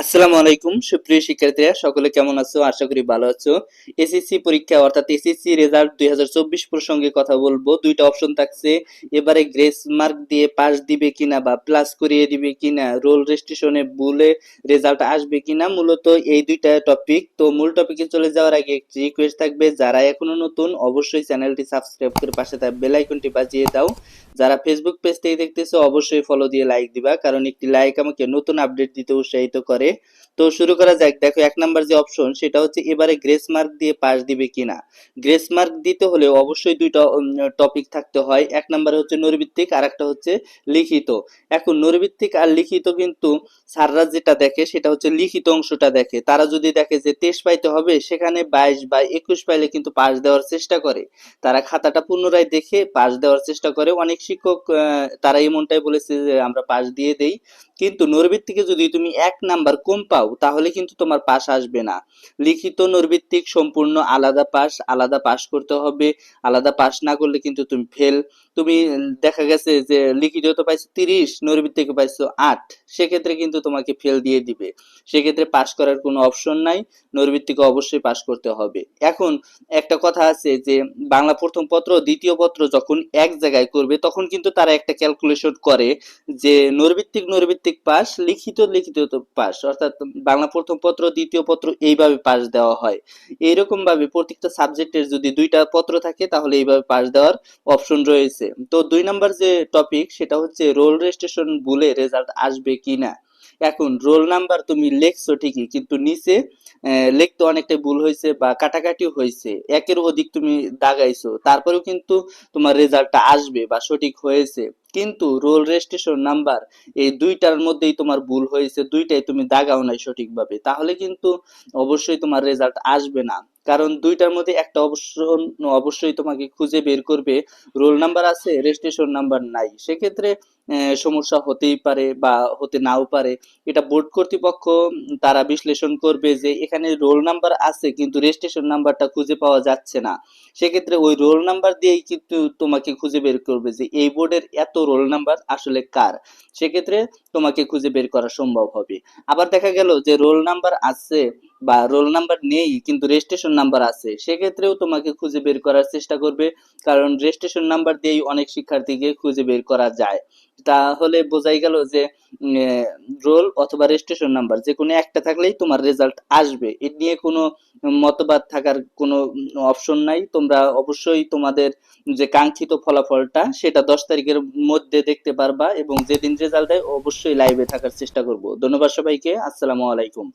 আসসালামু আলাইকুম, সুপ্রিয় শিক্ষার্থীরা, সকলে কেমন আছো? আশা করি ভালো আছো। এসএসসি পরীক্ষা, অর্থাৎ এসএসসি রেজাল্ট দুই হাজার চব্বিশ প্রসঙ্গে কথা বলব। দুইটা অপশন থাকছে। এবারে গ্রেস মার্ক দিয়ে পাস দিবে কিনা বা প্লাস করিয়ে দিবে কিনা রোল রেজিস্ট্রেশনে ভুলে রেজাল্ট আসবে কিনা, মূলত এই দুইটা টপিক তো মূল টপিকে চলে যাওয়ার আগে একটি রিকোয়েস্ট থাকবে। যারা এখনও নতুন, অবশ্যই চ্যানেলটি সাবস্ক্রাইব করে পাশে থাকা বেল আইকনটি বাজিয়ে দাও। যারা ফেসবুক পেজ থেকে দেখতেছো, অবশ্যই ফলো দিয়ে লাইক দিবা, কারণ একটি লাইক আমাকে নতুন আপডেট দিতে উৎসাহিত করে। তো শুরু করা যাক। দেখো, এক নাম্বার যে অপশন সেটা হচ্ছে এবারে গ্রেস মার্ক দিয়ে পাস দিবে কিনা। গ্রেস মার্ক দিতে হলে অবশ্যই দুইটা টপিক থাকতে হয়। এক নাম্বার হচ্ছে নৈর্ভিত্তিক আর একটা হচ্ছে লিখিত। এখন নৈর্ভিত্তিক আর লিখিত কিন্তু স্যাররা যেটা দেখে, সেটা হচ্ছে লিখিত অংশটা দেখে। তারা যদি দেখে যে তেইশ পাইতে হবে, সেখানে বাইশ বা একুশ পাইলে কিন্তু পাস দেওয়ার চেষ্টা করে। তারা খাতাটা পুনরায় দেখে পাস দেওয়ার চেষ্টা করে। অনেক শিক্ষক তারা এমনটাই বলেছে যে আমরা পাস দিয়ে দেই। কিন্তু নৈর্ভিত্তিকে যদি তুমি এক নাম্বার কম পাও, তাহলে কিন্তু তোমার পাস আসবে না। লিখিত নৈর্ভিত্তিক সম্পূর্ণ আলাদা পাস আলাদা পাস করতে হবে, আলাদা পাস না করলে কিন্তু তুমি ফেল তুমি দেখা গেছে যে লিখিত তো পাইছো তিরিশ নৈর্ভিত্তিক পাইছো আট, সেক্ষেত্রে কিন্তু তোমাকে ফেল দিয়ে দিবে। সেক্ষেত্রে পাস করার কোনো অপশন নাই নৈর্ভিত্তিকে অবশ্যই পাশ করতে হবে। এখন একটা কথা আছে যে, বাংলা প্রথম পত্র, দ্বিতীয় পত্র যখন এক জায়গায় করবে, তখন কিন্তু তারা একটা ক্যালকুলেশন করে যে নৈর্ভিত্তিক নৈর্ভিত্তিক পাস, লিখিত লিখিত পাস। অর্থাৎ বাংলা প্রথম পত্র, দ্বিতীয় পত্র এইভাবে পাস দেওয়া হয়। এইরকম ভাবে প্রত্যেকটা সাবজেক্টের যদি দুইটা পত্র থাকে, তাহলে এইভাবে পাস দেওয়ার অপশন রয়েছে। তো দুই নাম্বার যে টপিক সেটা হচ্ছে রোল রেজিস্ট্রেশন ভুলে রেজাল্ট আসবে কিনা। এখন রোল নাম্বার তুমি লেখছো ঠিকই, কিন্তু নিচে লিখতে অনেকটা ভুল হয়েছে বা কাটাকাটি হয়েছে। একের অধিক তুমি দাগাইছো, তারপরেও কিন্তু তোমার রেজাল্টটা আসবে বা সঠিক হয়েছে। কিন্তু রোল রেজিস্ট্রেশন নাম্বার এই দুইটার মধ্যেই তোমার ভুল হয়েছে, দুইটাই তুমি দাগাও নাই সঠিকভাবে। তাহলে কিন্তু অবশ্যই তোমার রেজাল্ট আসবে না। কারণ দুইটার মধ্যে একটা অবশ্যই অবশ্যই তোমাকে খুঁজে বের করবে রোল নাম্বার আছে রেজিস্ট্রেশন নাম্বার নাই। সেক্ষেত্রে সমস্যা হতেই পারে বা হতে নাও পারে। এটা বোর্ড কর্তৃপক্ষ, তারা বিশ্লেষণ করবে যে এখানে রোল নাম্বার আছে, কিন্তু রেজিস্ট্রেশন নাম্বারটা খুঁজে পাওয়া যাচ্ছে না। সেক্ষেত্রে ওই রোল নাম্বার দিয়েই কিন্তু তোমাকে খুঁজে বের করবে যে এই বোর্ডের এত রোল নাম্বার আসলে কার? সেক্ষেত্রে তোমাকে খুঁজে বের করা সম্ভব হবে। আবার দেখা গেল যে রোল নাম্বার আছে বা রোল নাম্বার নেই, কিন্তু রেজিস্ট্রেশন নাম্বার আছে, সেক্ষেত্রেও তোমাকে খুঁজে বের করার চেষ্টা করবে। কারণ রেজিস্ট্রেশন নাম্বার দিয়েই অনেক শিক্ষার্থীকে খুঁজে বের করা যায়। তাহলে বোঝাই গেল যে রোল অথবা রেজিস্ট্রেশন নাম্বার যে কোনো একটা থাকলেই তোমার রেজাল্ট আসবে। এ নিয়ে কোনো মতবাদ থাকার কোনো অপশন নাই। তোমরা অবশ্যই তোমাদের যে কাঙ্ক্ষিত ফলাফলটা, সেটা দশ তারিখের মধ্যে দেখতে পারবা এবং যেদিন রেজাল্ট দেয়, অবশ্যই লাইভে থাকার চেষ্টা করব। ধন্যবাদ সবাইকে। আসসালামু আলাইকুম।